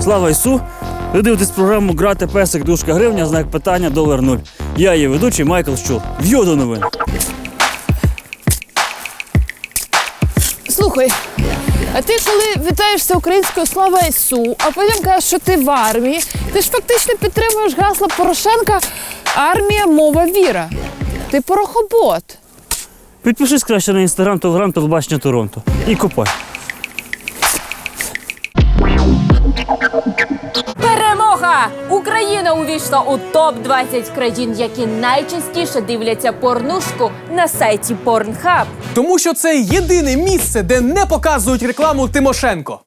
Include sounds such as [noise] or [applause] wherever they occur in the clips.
Слава Ісу! Ви дивитесь програму Грати песик дужка гривня, знак питання долар нуль. Я її ведучий Майкл Щул. В'йо до новин. Слухай, а ти коли вітаєшся українською слава Ісу, а потім кажеш, що ти в армії, ти ж фактично підтримуєш гасло Порошенка армія, мова, віра. Ти порохобот. Підпишись краще на інстаграм, телеграм, телебачення Торонто. І копай. Україна увійшла у топ 20 країн, які найчастіше дивляться порнушку на сайті Pornhub. Тому що це єдине місце, де не показують рекламу Тимошенко.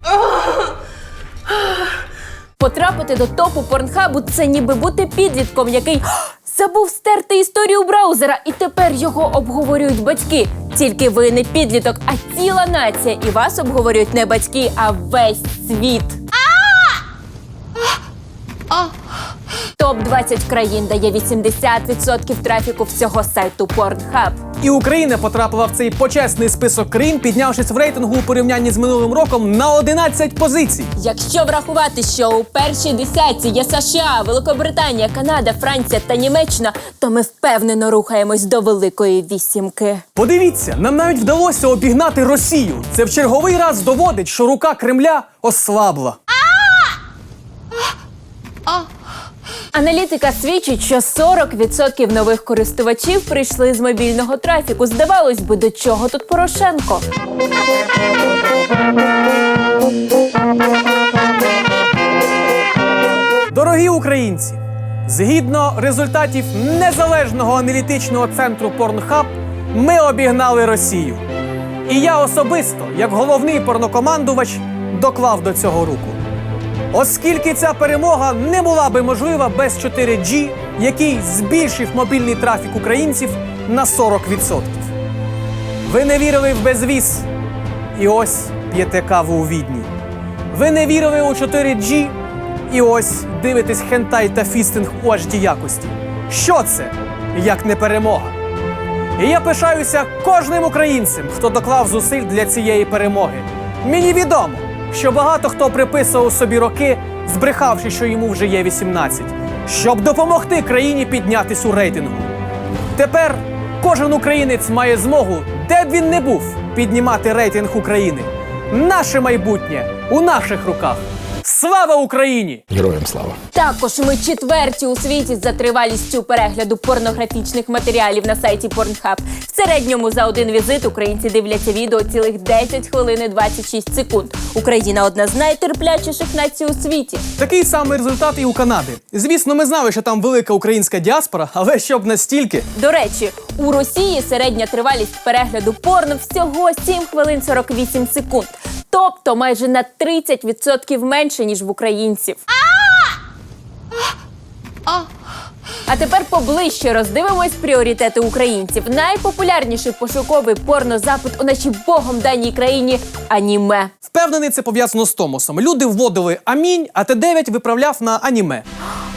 Потрапити до топу Порнхабу це ніби бути підлітком, який [gasps] забув стерти історію браузера, і тепер його обговорюють батьки. Тільки ви не підліток, а ціла нація. І вас обговорюють не батьки, а весь світ. Топ 20 країн дає 80% трафіку всього сайту Pornhub. І Україна потрапила в цей почесний список країн, піднявшись в рейтингу у порівнянні з минулим роком на 11 позицій. Якщо врахувати, що у першій десятці є США, Великобританія, Канада, Франція та Німеччина, то ми впевнено рухаємось до великої вісімки. Подивіться, нам навіть вдалося обігнати Росію. Це в черговий раз доводить, що рука Кремля ослабла. Аналітика свідчить, що 40% нових користувачів прийшли з мобільного трафіку. Здавалось би, до чого тут Порошенко? Дорогі українці, згідно результатів незалежного аналітичного центру Pornhub, ми обігнали Росію. І я особисто, як головний порнокомандувач, доклав до цього руку. Оскільки ця перемога не була би можлива без 4G, який збільшив мобільний трафік українців на 40%. Ви не вірили в безвіз, і ось п'єте каву у відні. Ви не вірили у 4G, і ось дивитесь хентай та фістинг у HD якості. Що це, як не перемога? І я пишаюся кожним українцем, хто доклав зусиль для цієї перемоги. Мені відомо, що багато хто приписував собі роки, збрехавши, що йому вже є 18, щоб допомогти країні піднятись у рейтингу. Тепер кожен українець має змогу, де б він не був, піднімати рейтинг України. Наше майбутнє у наших руках. Слава Україні! Героям слава! Також ми четверті у світі за тривалістю перегляду порнографічних матеріалів на сайті Pornhub. В середньому за один візит українці дивляться відео цілих 10 хвилин і 26 секунд. Україна одна з найтерплячіших націй у світі. Такий самий результат і у Канади. Звісно, ми знали, що там велика українська діаспора, але щоб настільки. До речі, у Росії середня тривалість перегляду порно всього 7 хвилин 48 секунд. Тобто майже на 30% менше, ніж в українців. А тепер поближче роздивимось пріоритети українців. Найпопулярніший пошуковий порнозапит у нашій богом даній країні аніме. Впевнений, це пов'язано з Томосом. Люди вводили амінь, а Т9 виправляв на аніме.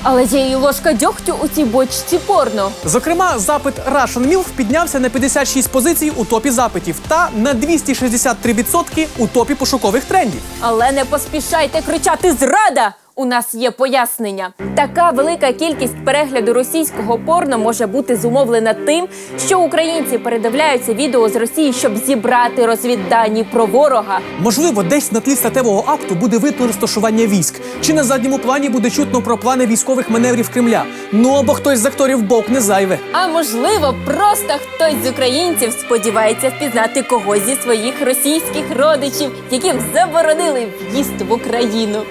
Але є і ложка дьогтю у цій бочці порно. Зокрема, запит Russian MILF піднявся на 56 позицій у топі запитів та на 263% у топі пошукових трендів. Але не поспішайте кричати зрада. У нас є пояснення. Така велика кількість перегляду російського порно може бути зумовлена тим, що українці передивляються відео з Росії, щоб зібрати розвіддані про ворога. Можливо, десь на тлі статевого акту буде видно розташування військ, чи на задньому плані буде чутно про плани військових маневрів Кремля. Ну або хтось з акторів бок не зайве. А можливо, просто хтось з українців сподівається впізнати когось зі своїх російських родичів, яким заборонили в'їзд в Україну.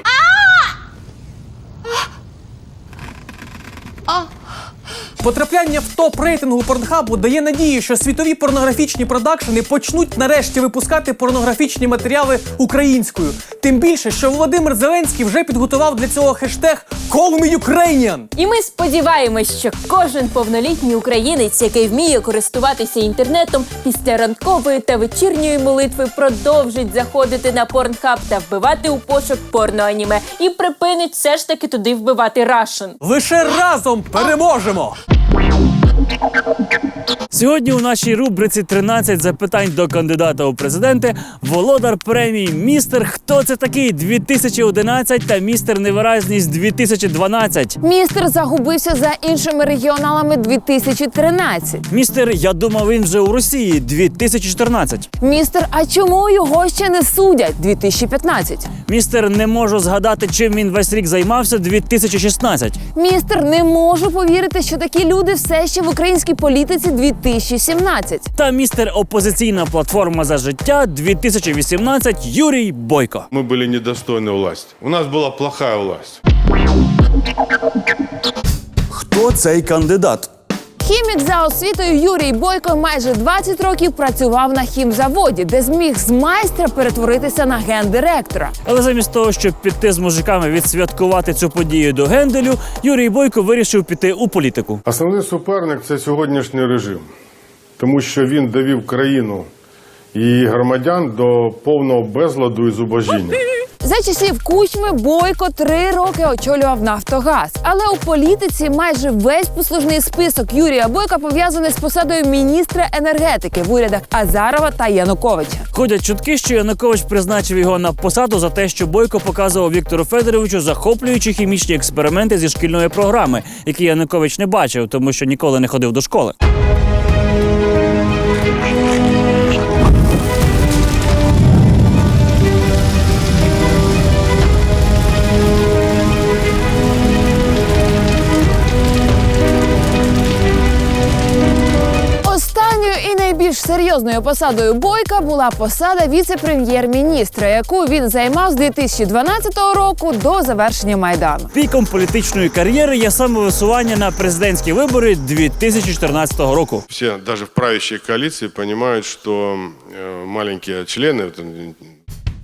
Потрапляння в топ рейтингу порнхабу дає надію, що світові порнографічні продакшени почнуть нарешті випускати порнографічні матеріали українською. Тим більше, що Володимир Зеленський вже підготував для цього хештег Call me Ukrainian! І ми сподіваємось, що кожен повнолітній українець, який вміє користуватися інтернетом, після ранкової та вечірньої молитви продовжить заходити на порнхаб та вбивати у пошук порноаніме і припинить все ж таки туди вбивати рашен. Лише разом переможемо! Wow. Сьогодні у нашій рубриці 13 запитань до кандидата у президенти володар премії Містер Хто це такий 2011 та містер Невиразність 2012. Містер загубився за іншими регіоналами 2013. Містер Я думав, він вже у Росії 2014. Містер, а чому його ще не судять? 2015. Містер не можу згадати, чим він весь рік займався 2016. Містер, не можу повірити, що такі люди все ще в українській політиці 2017. Та містер Опозиційна платформа за життя 2018 Юрій Бойко. Мы были недостойны власти. У нас была плохая власть. Хто цей кандидат? Хімік за освітою Юрій Бойко майже 20 років працював на хімзаводі, де зміг з майстра перетворитися на гендиректора. Але замість того, щоб піти з мужиками відсвяткувати цю подію до генделю, Юрій Бойко вирішив піти у політику. Основний суперник це сьогоднішній режим, тому що він довів країну і її громадян до повного безладу і зубожіння. За часів кучми Бойко три роки очолював Нафтогаз. Але у політиці майже весь послужний список Юрія Бойка пов'язаний з посадою міністра енергетики в урядах Азарова та Януковича. Ходять чутки, що Янукович призначив його на посаду за те, що Бойко показував Віктору Федоровичу захоплюючі хімічні експерименти зі шкільної програми, які Янукович не бачив, тому що ніколи не ходив до школи. найбільш серйозною посадою Бойка була посада віце-прем'єр-міністра, яку він займав з 2012 року до завершення майдану. Піком політичної кар'єри є самовисування на президентські вибори 2014 року. Все, даже в правящей коалиции, понимают, что э, маленькие члены, это,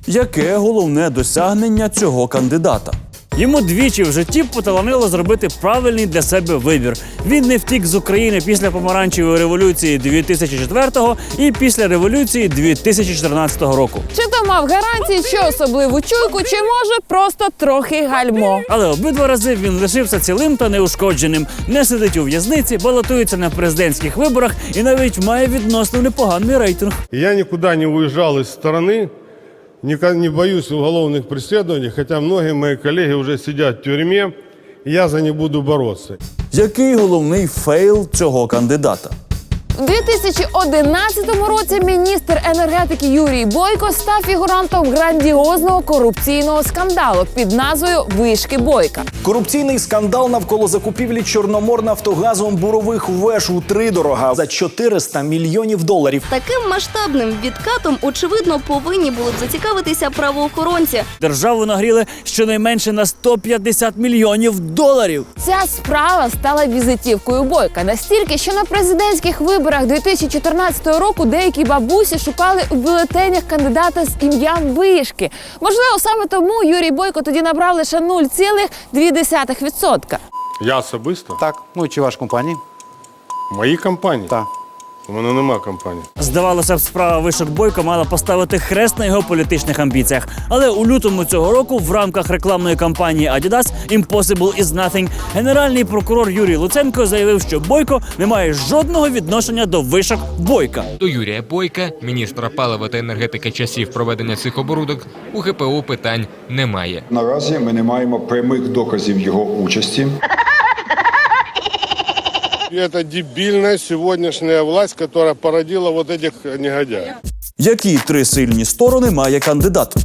Яке головне досягнення цього кандидата? Йому двічі в житті поталанило зробити правильний для себе вибір. Він не втік з України після помаранчевої революції 2004-го і після революції 2014 року. Чи то мав гарантії, чи особливу чуйку, чи може просто трохи гальмо. Але обидва рази він лишився цілим та неушкодженим, не сидить у в'язниці, балотується на президентських виборах і навіть має відносно непоганий рейтинг. Я никуда не уезжал из страны, никогда не боюсь уголовных преследований, хотя многие мои коллеги уже сидят в тюрьме, я за них буду бороться. Який головний фейл цього кандидата? У 2011 році міністр енергетики Юрій Бойко став фігурантом грандіозного корупційного скандалу під назвою Вишки Бойка. Корупційний скандал навколо закупівлі Чорноморнафтогазом бурових веж у тридорога за 400 мільйонів доларів. Таким масштабним відкатом, очевидно, повинні були б зацікавитися правоохоронці. Державу нагріли щонайменше на 150 мільйонів доларів. Ця справа стала візитівкою Бойка настільки, що на президентських виборах 2014 року деякі бабусі шукали у бюлетенях кандидата з ім'ям Вишки. Можливо, саме тому Юрій Бойко тоді набрав лише 0,2%. Я особисто? Так, ну і чи ваша компанії? Мої компанії? Так. У мене нема компанії. Здавалося б, справа вишок Бойко мала поставити хрест на його політичних амбіціях. Але у лютому цього року, в рамках рекламної кампанії Adidas Impossible is Nothing, генеральний прокурор Юрій Луценко заявив, що Бойко не має жодного відношення до вишок Бойка. До Юрія Бойка, міністра палива та енергетики часів проведення цих оборудок, у ГПУ питань немає. Наразі ми не маємо прямих доказів його участі. И это дебильная сегодняшняя власть, которая породила вот этих негодяев. Які три сильні сторони має кандидат?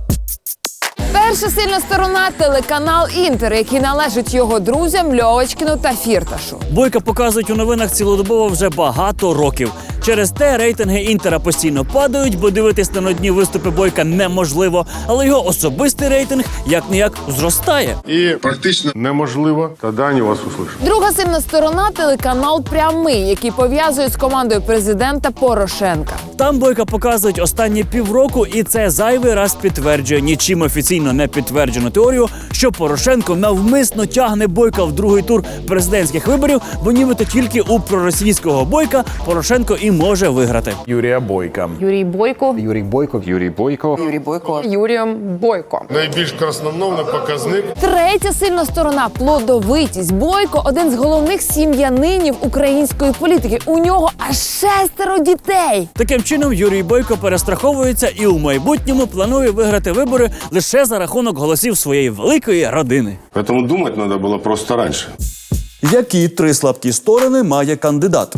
Перша сильна сторона телеканал Інтер, який належить його друзям Льовочкіну та Фірташу. Бойка показують у новинах цілодобово вже багато років. Через те рейтинги інтера постійно падають, бо дивитись на одні виступи бойка неможливо, але його особистий рейтинг як ніяк зростає. И практично неможливо, тогда они вас услышат. Друга сильна сторона телеканал Прямий, який пов'язує з командою президента Порошенка. Там бойка показують останні півроку, і це зайвий раз підтверджує нічим офіційно не підтверджену теорію, що Порошенко навмисно тягне бойка в другий тур президентських виборів, бо нібито тільки у проросійського бойка Порошенко і може виграти. Юрія Бойка. Юрій Бойко Юрій Бойко. Юрій Бойко. Юрій Бойко Юрієм Бойко. Найбільш красномовний показник Третя сильна сторона плодовитість. Бойко один з головних сім'янинів української політики. У нього аж шестеро дітей. Таким чином, Юрій Бойко перестраховується і у майбутньому планує виграти вибори лише за рахунок голосів своєї великої родини. Поэтому думать надо было просто раньше. Які три слабкі сторони має кандидат?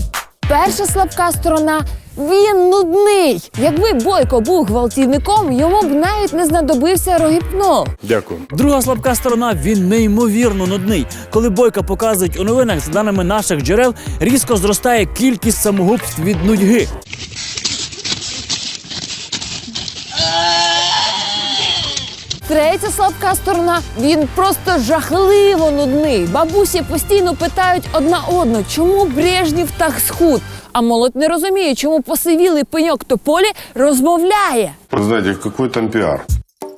Перша слабка сторона. Він нудний. Якби Бойко був гвалтівником, йому б навіть не знадобився рогіпно. Дякую. Друга слабка сторона він неймовірно нудний. Коли бойка показують у новинах, за даними наших джерел, різко зростає кількість самогубств від нудьги. Третя слабка сторона. Він просто жахливо нудний. Бабусі постійно питають одна одну, чому Брежнєв так схуд. А молодь не розуміє, чому посивілий пеньок тополі розмовляє. Знаете, какой там пиар?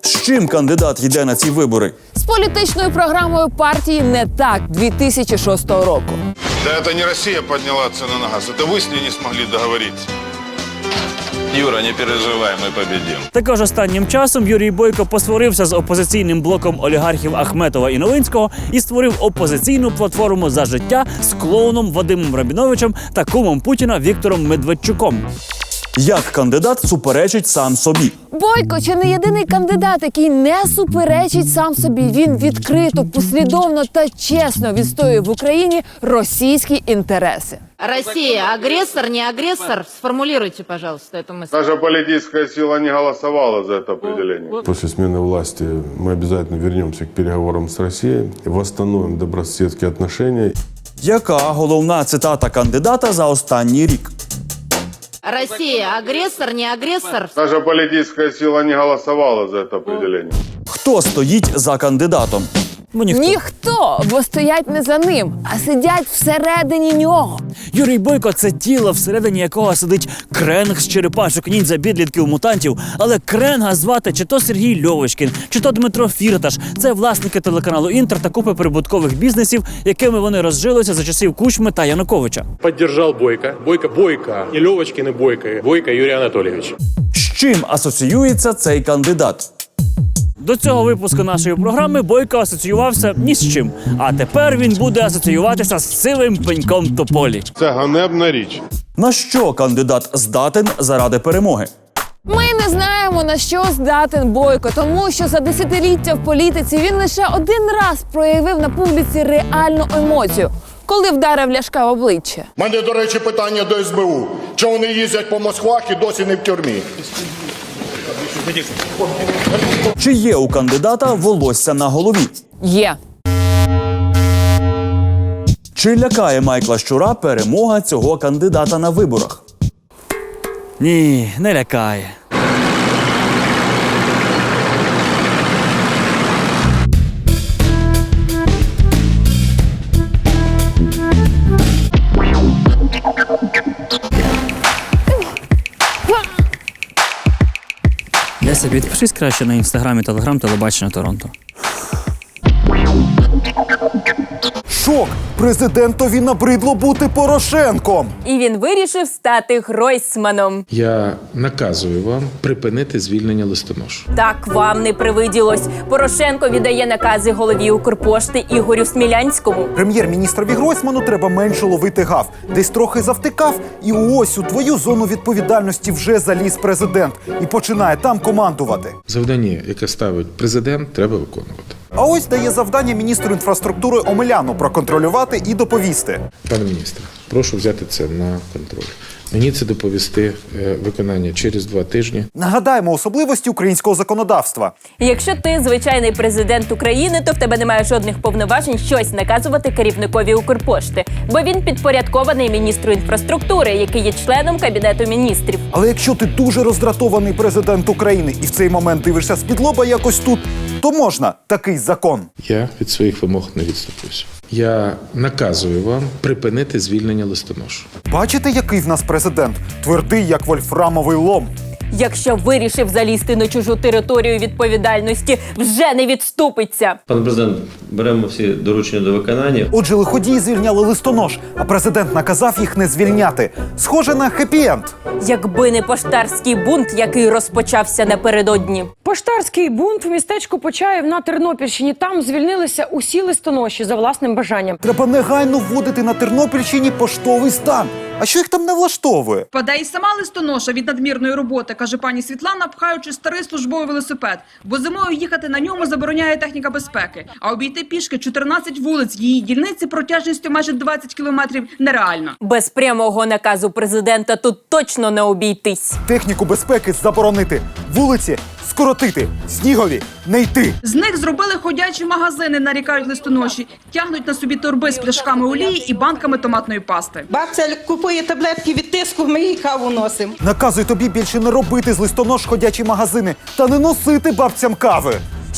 З чим кандидат йде на ці вибори? З політичною програмою партії не так 2006 року. Да это не Россия подняла цены на газ, это вы с ней не смогли договориться. Юра, не переживай, ми победим. Також останнім часом Юрій Бойко посварився з опозиційним блоком олігархів Ахметова і Новинського і створив опозиційну платформу за життя з клоуном Вадимом Рабіновичем та кумом Путіна Віктором Медведчуком Як кандидат суперечить сам собі? Бойко чи не єдиний кандидат, який не суперечить сам собі. Він відкрито, послідовно та чесно відстоює в Україні російські інтереси. Россия агрессор, не агрессор? Сформулируйте, пожалуйста, эту мысль. Наша политическая сила не голосовала за это определение. После смены власти мы обязательно вернемся к переговорам с Россией, восстановим добрососедские отношения. Яка головна цитата кандидата за останній рік? Россия агрессор, не агрессор? Наша политическая сила не голосовала за это определение. Хто стоїть за кандидатом? Ну, ніхто. Ніхто, бо стоять не за ним, а сидять всередині нього. Юрій Бойко це тіло, всередині якого сидить кренг з черепашок ніндзя підлітків мутантів. Але кренга звати чи то Сергій Льовочкін, чи то Дмитро Фірташ. Це власники телеканалу Інтер та купи прибуткових бізнесів, якими вони розжилися за часів Кучми та Януковича. Поддержал Бойко. Бойко, Бойко. Не Левочкин и Бойко. Бойко Юрий Анатольевич. З чим асоціюється цей кандидат? До цього випуску нашої програми Бойко асоціювався ні з чим. А тепер він буде асоціюватися з сивим пеньком тополі. Це ганебна річ. На що кандидат здатен заради перемоги? Ми не знаємо на що здатен Бойко, тому що за десятиліття в політиці він лише один раз проявив на публіці реальну емоцію, коли вдарив ляшка в обличчя. У мене, до речі, питання до СБУ. Чому вони їздять по Москвах і досі не в тюрмі? Чи є у кандидата волосся на голові? Є. Чи лякає Майкла Щура перемога цього кандидата на виборах? Ні, не лякає. Підпишись краще на інстаграмі телеграм телебачення Торонто. Шок! Президентові набридло бути Порошенком. І він вирішив стати Гройсманом. Я наказую вам припинити звільнення листонош. Так вам не привиділось. Порошенко віддає накази голові Укрпошти Ігорю Смілянському. Прем'єр-міністрові Гройсману треба менше ловити гав. Десь трохи завтикав, і ось у твою зону відповідальності вже заліз президент і починає там командувати. Завдання, яке ставить президент, треба виконувати. А ось дає завдання міністру інфраструктури Омеляну проконтролювати і доповісти. Пане міністре, прошу взяти це на контроль. Мені це доповісти е, виконання через два тижні. Нагадаємо особливості українського законодавства. Якщо ти звичайний президент України, то в тебе немає жодних повноважень щось наказувати керівникові Укрпошти, бо він підпорядкований міністру інфраструктури, який є членом кабінету міністрів. Але якщо ти дуже роздратований президент України і в цей момент дивишся з-під лоба якось тут, то можна такий закон. Я від своїх вимог не відступлюся. Я наказую вам припинити звільнення листоношу. Бачите, який в нас президент? Твердий, як вольфрамовий лом. Якщо вирішив залізти на чужу територію відповідальності, вже не відступиться. Пане президент, беремо всі доручення до виконання. Отже, лиходії звільняли листонож, а президент наказав їх не звільняти. Схоже на хеппі-енд. Якби не поштарський бунт, який розпочався напередодні. Поштарський бунт в містечку Почаїв на Тернопільщині. Там звільнилися усі листоноші за власним бажанням. Треба негайно вводити на Тернопільщині поштовий стан. А що їх там не влаштовує? Впаде і сама листоноша від надмірної роботи, каже пані Світлана, пхаючи старий службовий велосипед, бо зимою їхати на ньому забороняє техніка безпеки. А обійти пішки 14 вулиць її дільниці протяжністю майже 20 кілометрів нереально. Без прямого наказу президента тут точно не обійтись. Техніку безпеки заборонити, вулиці скоротити, снігові не йти. З них зробили ходячі магазини, нарікають листоноші, тягнуть на собі торби з пляшками олії і банками томатної пасти. Бабця купує таблетки від тиску, ми їй каву носимо. Наказуй тобі більше не робити з листонож ходячі магазини та не носити бабцям кави.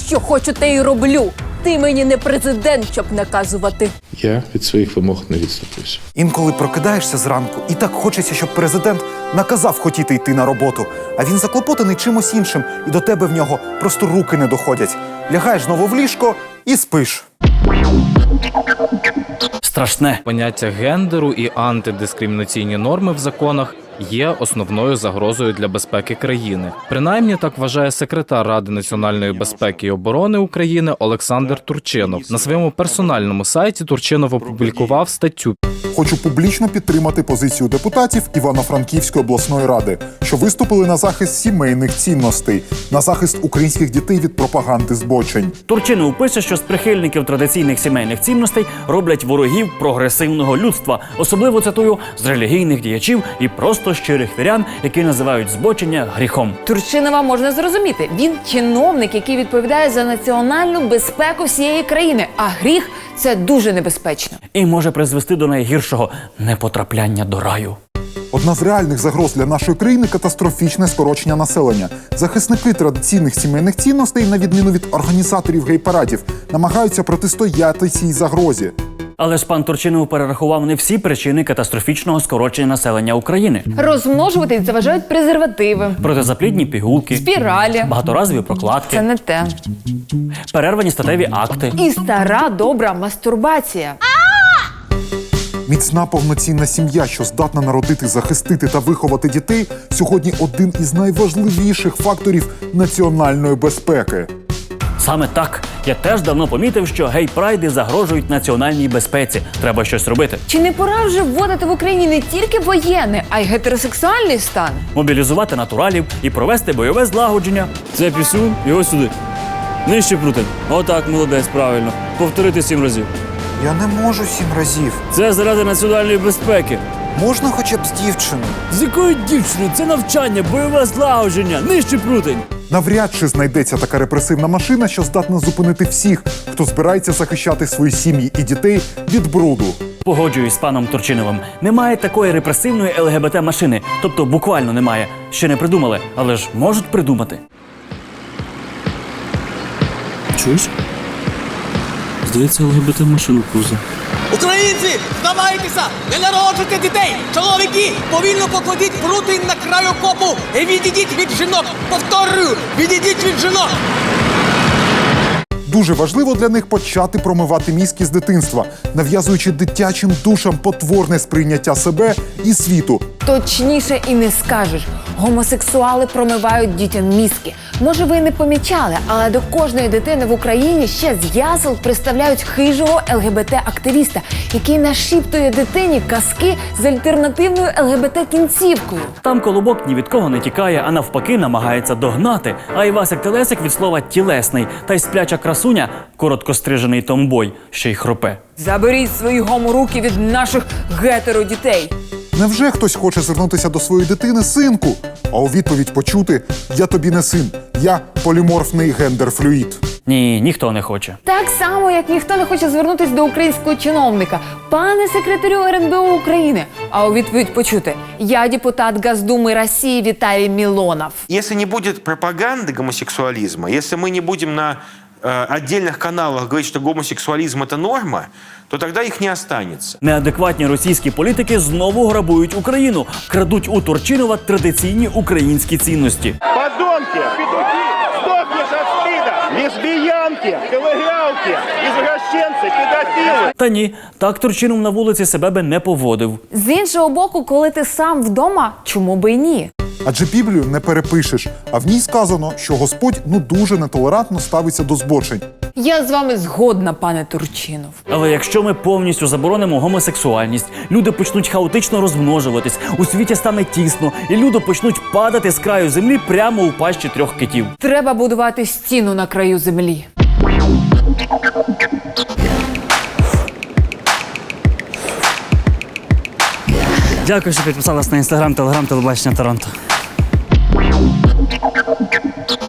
Що хочу, те й роблю. Ти мені не президент, щоб наказувати. Я від своїх вимог не відступлюся. Інколи прокидаєшся зранку, і так хочеться, щоб президент наказав хотіти йти на роботу, а він заклопотаний чимось іншим, і до тебе в нього просто руки не доходять. Лягаєш знову в ліжко і спиш. Страшне. Поняття гендеру і антидискримінаційні норми в законах є основною загрозою для безпеки країни. Принаймні так вважає секретар Ради національної безпеки і оборони України Олександр Турчинов. На своєму персональному сайті Турчинов опублікував статтю. Хочу публічно підтримати позицію депутатів Івано-Франківської обласної ради, що виступили на захист сімейних цінностей, на захист українських дітей від пропаганди збочень. Турчинов пише, що з прихильників традиційних сімейних цінностей роблять ворогів прогресивного людства, особливо цитую з релігійних діячів і просто щирих вірян, які називають збочення гріхом. Турчинова можна зрозуміти. Він чиновник, який відповідає за національну безпеку всієї країни. А гріх це дуже небезпечно. І може призвести до найгіршого непотрапляння до раю. Одна з реальних загроз для нашої країни катастрофічне скорочення населення. Захисники традиційних сімейних цінностей, на відміну від організаторів гей-парадів, намагаються протистояти цій загрозі. Але ж пан Турчинов перерахував не всі причини катастрофічного скорочення населення України. Розмножуватись заважають презервативи, Протизаплідні пігулки, спіралі. багаторазові прокладки, Це не те. перервані статеві акти. І стара добра мастурбація. Міцна повноцінна сім'я, що здатна народити, захистити та виховати дітей, сьогодні один із найважливіших факторів національної безпеки. Саме так я теж давно помітив, що гей-прайди загрожують національній безпеці. Треба щось робити. Чи не пора вже вводити в Україні не тільки воєнний, а й гетеросексуальний стан? Мобілізувати натуралів і провести бойове злагодження. Це пісюн, його сюди. Нижче прутень. Отак, молодець, правильно. Повторити сім разів. Я не можу сім разів. Це заради національної безпеки. Можна хоча б з дівчиною? З якою дівчиною? Це навчання, бойове злагодження, нижче прутень. Навряд чи знайдеться така репресивна машина, що здатна зупинити всіх, хто збирається захищати свої сім'ї і дітей від бруду. Погоджуюсь з паном Турчиновим. Немає такої репресивної ЛГБТ машини. Тобто буквально немає. Ще не придумали, але ж можуть придумати. Чуєш? Здається, ЛГБТ машину куза. Українці, здавайтеся! Не народжуйте дітей! Чоловіки, повільно покладіть прути на край окопу і відійдіть від жінок! Повторюю, відійдіть від жінок! Дуже важливо для них почати промивати мізки з дитинства, нав'язуючи дитячим душам потворне сприйняття себе і світу. Точніше і не скажеш. Гомосексуали промивають дітям мізки. Може, ви не помічали, але до кожної дитини в Україні ще з ясел представляють хижого ЛГБТ-активіста, який нашіптує дитині казки з альтернативною ЛГБТ-кінцівкою. Там колобок ні від кого не тікає, а навпаки намагається догнати. А Івасик Телесик від слова тілесний, та й спляча красуня, короткострижений томбой, ще й хропе. Заберіть свої гоморуки від наших гетеродітей. Невже хтось хоче звернутися до своєї дитини синку? А у відповідь почути Я тобі не син, я поліморфний гендерфлюїд. Ні, ніхто не хоче. Так само, як ніхто не хоче звернутися до українського чиновника, пане секретарю РНБО України. А у відповідь почути Я депутат Госдумы Росії Віталій Мілонов. Если не будет пропаганды гомосексуализма, если мы не будем на э, отдельных каналах говорить, что гомосексуализм это норма, то тогда их не останется. Неадекватні російські політики знову грабують Україну, крадуть у Турчинова традиційні українські цінності. Подонки, петухи, сдохнешь от стыда! Лесбиянки, ковырялки, извращенцы, педофилы! Та ні, так Турчинов на вулиці себе би не поводив. З іншого боку, коли ти сам вдома, чому би й ні? Адже Біблію не перепишеш, а в ній сказано, що Господь ну дуже нетолерантно ставиться до збочень. Я з вами згодна, пане Турчинов. Але якщо ми повністю заборонимо гомосексуальність, люди почнуть хаотично розмножуватись, у світі стане тісно, і люди почнуть падати з краю землі прямо у пащі трьох китів. Треба будувати стіну на краю землі. Дякую, що підписалась на інстаграм, телеграм, телебачення Торонто.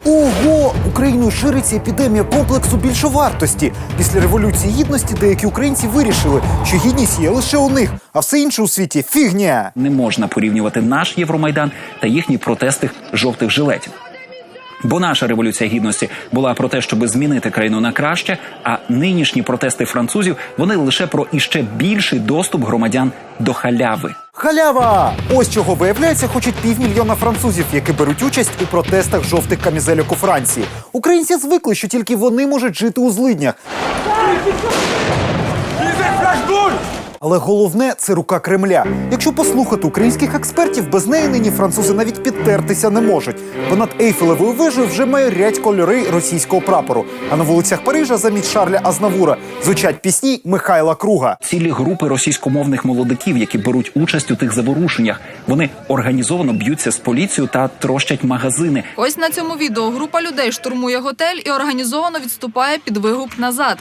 Ого! Україною шириться епідемія комплексу більшовартості. Після революції гідності деякі українці вирішили, що гідність є лише у них, а все інше у світі фігня. Не можна порівнювати наш Євромайдан та їхні протести жовтих жилетів. Бо наша революція гідності була про те, щоб змінити країну на краще. А нинішні протести французів вони лише про іще більший доступ громадян до халяви. Халява! Ось чого виявляється, хочуть півмільйона французів, які беруть участь у протестах жовтих камізельок у Франції. Українці звикли, що тільки вони можуть жити у злиднях. Але головне це рука Кремля. Якщо послухати українських експертів, без неї нині французи навіть підтертися не можуть. Бо над Ейфелевою вежею вже майорять кольори російського прапору. А на вулицях Парижа замість Шарля Азнавура звучать пісні Михайла Круга. Цілі групи російськомовних молодиків, які беруть участь у тих заворушеннях, вони організовано б'ються з поліцією та трощать магазини. Ось на цьому відео група людей штурмує готель і організовано відступає під вигук назад.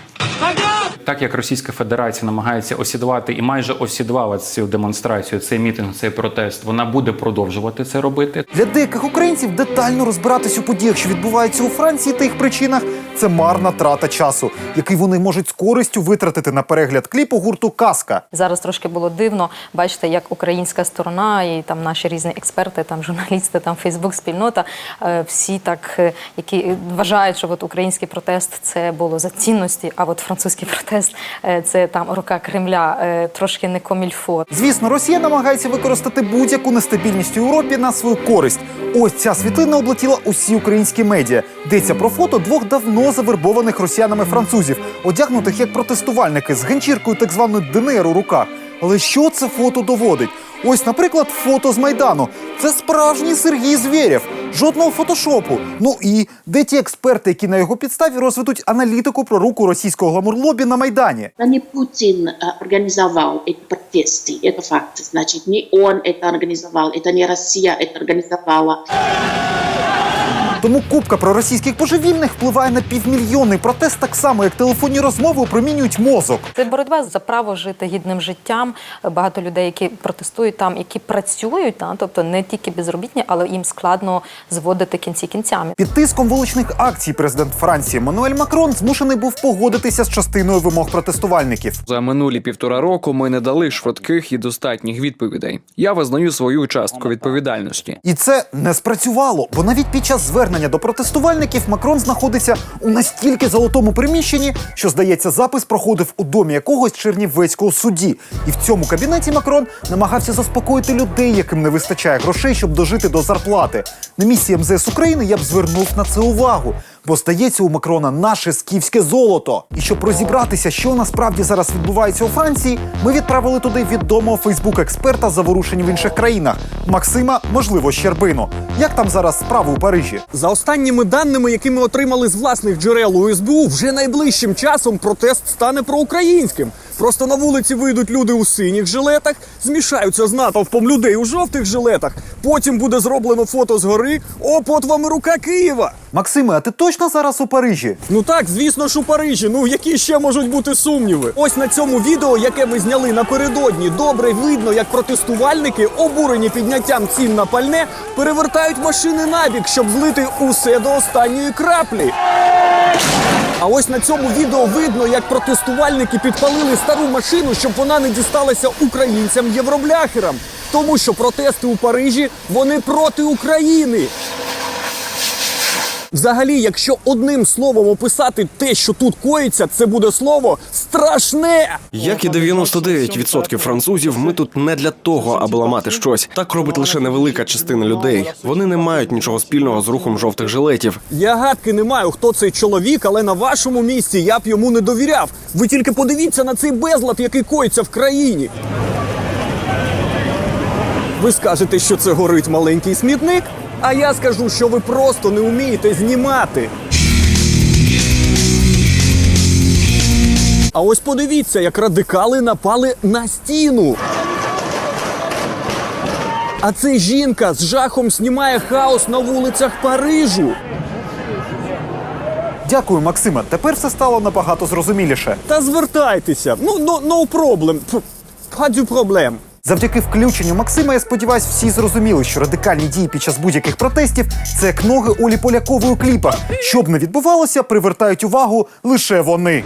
Так як Російська Федерація намагається осідувати і майже осідувала цю демонстрацію, цей мітинг, цей протест, вона буде продовжувати це робити. Для деяких українців детально розбиратись у подіях, що відбуваються у Франції та їх причинах, це марна трата часу, який вони можуть з користю витратити на перегляд кліпу гурту Казка. Зараз трошки було дивно бачити, як українська сторона і там наші різні експерти, там журналісти, там Фейсбук, спільнота, е, всі так, е, які вважають, що от український протест це було за цінності, а от французький протест е, це там рука Кремля, трошки не комільфо. Звісно, Росія намагається використати будь-яку нестабільність у Європі на свою користь. Ось ця світлина облетіла усі українські медіа. Йдеться про фото двох давно завербованих росіянами французів, одягнутих як протестувальники з ганчіркою так званої ДНР у руках. Але що це фото доводить? Ось, наприклад, фото з майдану. Це справжній Сергій Звєрєв. Жодного фотошопу. Ну і де ті експерти, які на його підставі розведуть аналітику про руку російського гламурлобі на майдані? Это не Путин э, организовал эти протесты, это факт. Значит, не он это организовал, это не Россия это организовала. Тому купка проросійських божевільних впливає на півмільйонний протест так само, як телефонні розмови опромінюють мозок. Це боротьба за право жити гідним життям. Багато людей, які протестують там, які працюють, та, тобто не тільки безробітні, але їм складно зводити кінці кінцями. Під тиском вуличних акцій президент Франції Мануель Макрон змушений був погодитися з частиною вимог протестувальників. За минулі півтора року ми не дали швидких і достатніх відповідей. Я визнаю свою частку відповідальності. І це не спрацювало, бо навіть під час звернення до протестувальників Макрон знаходиться у настільки золотому приміщенні, що здається, запис проходив у домі якогось чернівецького судді. І в цьому кабінеті Макрон намагався заспокоїти людей, яким не вистачає грошей, щоб дожити до зарплати. На місії МЗС України я б звернув на це увагу, бо стається у Макрона наше скіфське золото. І щоб розібратися, що насправді зараз відбувається у Франції, ми відправили туди відомого Фейсбук-експерта заворушень в інших країнах Максима, можливо, Щербину. Як там зараз справи у Парижі? За останніми даними, які ми отримали з власних джерел у СБУ, вже найближчим часом протест стане проукраїнським. Просто на вулиці вийдуть люди у синіх жилетах, змішаються з натовпом людей у жовтих жилетах. Потім буде зроблено фото з гори. Оп, от вам і рука Києва. Максиме, а ти точно зараз у Парижі? Ну так, звісно ж у Парижі. Ну які ще можуть бути сумніви? Ось на цьому відео, яке ми зняли напередодні, добре видно, як протестувальники, обурені підняттям цін на пальне, перевертають машини набік, щоб злити усе до останньої краплі. А ось на цьому відео видно, як протестувальники підпалили стару машину, щоб вона не дісталася українцям-євробляхерам. Тому що протести у Парижі вони проти України. Взагалі, якщо одним словом описати те, що тут коїться, це буде слово страшне. Як і 99% французів, ми тут не для того, аби ламати щось. Так робить лише невелика частина людей. Вони не мають нічого спільного з рухом жовтих жилетів. Я гадки не маю, хто цей чоловік, але на вашому місці я б йому не довіряв. Ви тільки подивіться на цей безлад, який коїться в країні. Ви скажете, що це горить маленький смітник, а я скажу, що ви просто не вмієте знімати. А ось подивіться, як радикали напали на стіну. А це жінка з жахом знімає хаос на вулицях Парижу. Дякую, Максиме. Тепер все стало набагато зрозуміліше. Та звертайтеся. Ну, no, no problem. Pas du проблем. Завдяки включенню Максима, я сподіваюся, всі зрозуміли, що радикальні дії під час будь-яких протестів це як ноги Олі Полякової у кліпах. Щоб не відбувалося, привертають увагу лише вони.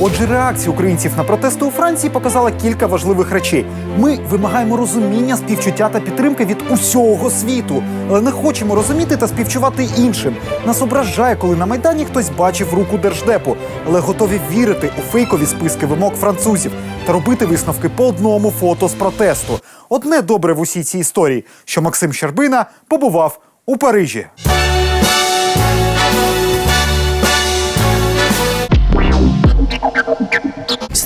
Отже, реакція українців на протести у Франції показала кілька важливих речей. Ми вимагаємо розуміння, співчуття та підтримки від усього світу, але не хочемо розуміти та співчувати іншим. Нас ображає, коли на майдані хтось бачив руку держдепу, але готові вірити у фейкові списки вимог французів та робити висновки по одному фото з протесту. Одне добре в усій цій історії, що Максим Щербина побував у Парижі.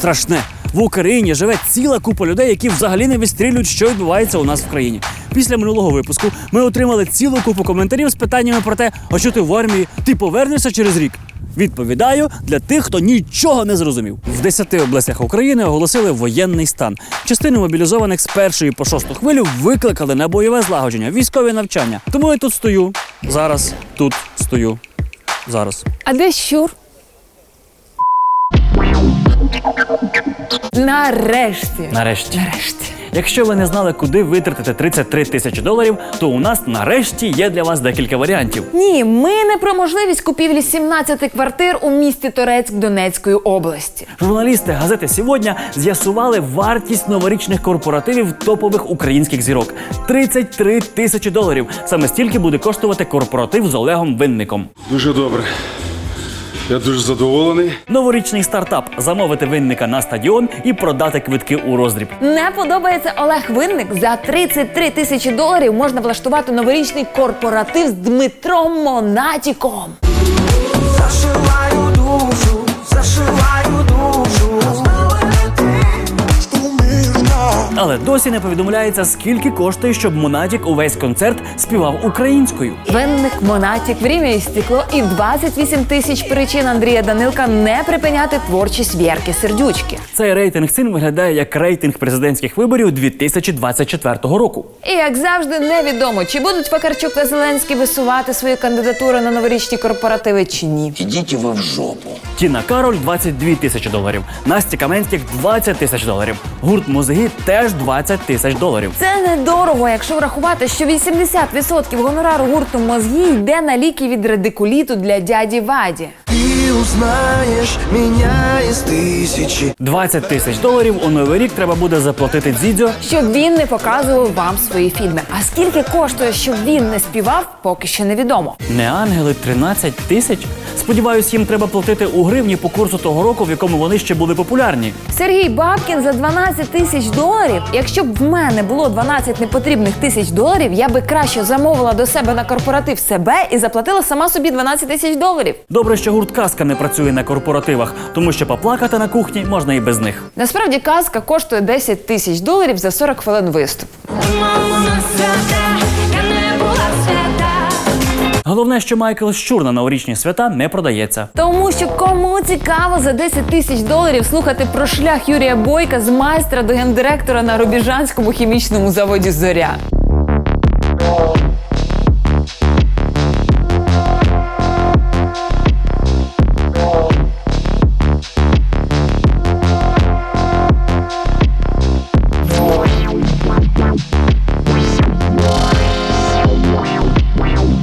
Страшне. В Україні живе ціла купа людей, які взагалі не відстрілюють, що відбувається у нас в країні. Після минулого випуску ми отримали цілу купу коментарів з питаннями про те, а що ти в армії, ти повернешся через рік. Відповідаю для тих, хто нічого не зрозумів. В 10 областях України оголосили воєнний стан. Частину мобілізованих з першої по шосту хвилю викликали на бойове злагодження, військові навчання. Тому я тут стою. Зараз тут стою. Зараз. А де щур? Нарешті. Нарешті. Нарешті. Якщо ви не знали, куди витратити 33 тисячі доларів, то у нас нарешті є для вас декілька варіантів. Ні, ми не про можливість купівлі 17 квартир у місті Торецьк Донецької області. Журналісти газети сьогодні з'ясували вартість новорічних корпоративів топових українських зірок 33 тисячі доларів. Саме стільки буде коштувати корпоратив з Олегом Винником. Дуже добре. Я дуже задоволений. Новорічний стартап замовити винника на стадіон і продати квитки у роздріб. Не подобається Олег Винник. За 33 тисячі доларів можна влаштувати новорічний корпоратив з Дмитром Монатіком. Зашиваю душу, зашиваю душу. Але досі не повідомляється, скільки коштує, щоб Монатік увесь концерт співав українською. Винник Монатік, «Время і стекло і 28 тисяч причин Андрія Данилка не припиняти творчість Вєрки Сердючки. Цей рейтинг цін виглядає як рейтинг президентських виборів 2024 року. І як завжди, невідомо, чи будуть Факарчук та Зеленський висувати свої кандидатури на новорічні корпоративи чи ні. Ідіть ви в жопу. Тіна Кароль 22 тисячі доларів. Настя Каменських 20 тисяч доларів. Гурт Мозги теж 20 тисяч доларів. Це недорого, якщо врахувати, що 80% гонорару гурту мозги йде на ліки від радикуліту для дяді Ваді. Ты узнаешь меня из тысячи. 20 тисяч доларів у новий рік треба буде заплатити Дзідзьо. Щоб він не показував вам свої фільми. А скільки коштує, щоб він не співав, поки що невідомо. Не ангели 13 тисяч. Сподіваюсь, їм треба платити у гривні по курсу того року, в якому вони ще були популярні. Сергій Бабкін за 12 тисяч доларів. Якщо б в мене було 12 непотрібних тисяч доларів, я би краще замовила до себе на корпоратив себе і заплатила сама собі 12 тисяч доларів. Добре, що гурт казка не працює на корпоративах, тому що поплакати на кухні можна і без них. Насправді казка коштує 10 тисяч доларів за 40 хвилин виступ. Мама Головне, що Майкл Щур на новорічні свята не продається. Тому що кому цікаво за 10 тисяч доларів слухати про шлях Юрія Бойка з майстра до гендиректора на Рубіжанському хімічному заводі Зоря.